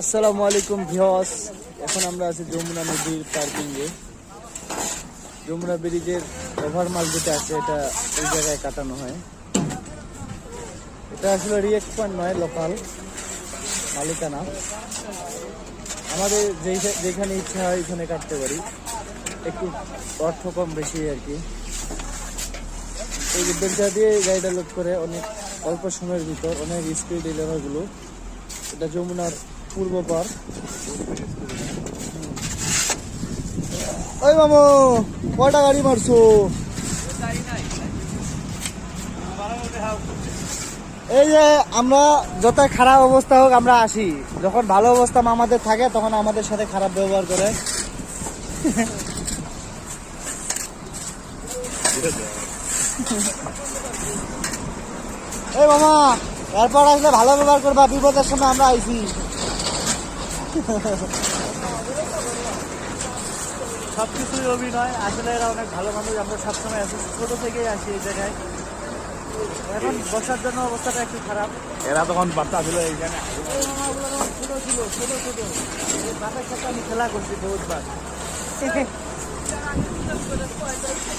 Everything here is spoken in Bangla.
আসসালামু আলাইকুম ভিওস এখন আমরা আছি যমুনা নদীর পার্কিংয়ে। যমুনা ব্রিজের ওভারমাল যেটা আছে, এটা এই জায়গায় কাটানো হয়। এটা আসলে রিয়েক্ট পয়েন্ট নয় লোকাল মালিকানা। আমাদের যেই যেখানে ইচ্ছা হয় এখানে কাটতে পারি। একটু অর্থ কম বেশি আর কি। এই বেলটা দিয়ে গাড়িটা লোড করে অনেক অল্প সময়ের ভিতর, অনেক স্পিডগুলো। এটা যমুনার পূর্ব পার। ওই মামু, কয়টা গাড়ি মারছো? এই যে আমরা যত খারাপ অবস্থা হোক আমরা আসি। যখন ভালো অবস্থা আমাদের থাকে, তখন আমাদের সাথে খারাপ ব্যবহার করে। এই মামা এরপর আসলে ভালো ব্যবহার করবা, বিপদের সময় আমরা আইছি। সবকিছুই অভিনয় আসলে এরা অনেক ভালো মানুষ আমরা সবসময় আসি ছোট থেকেই আসি এই জায়গায়। এখন বসার জন্য অবস্থাটা একটু খারাপ। এরা তখন বাচ্চা ছিল এইখানে। ছোট ছিল ছোট ছোট এই সাথে আমি খেলা করছি বহুতবার।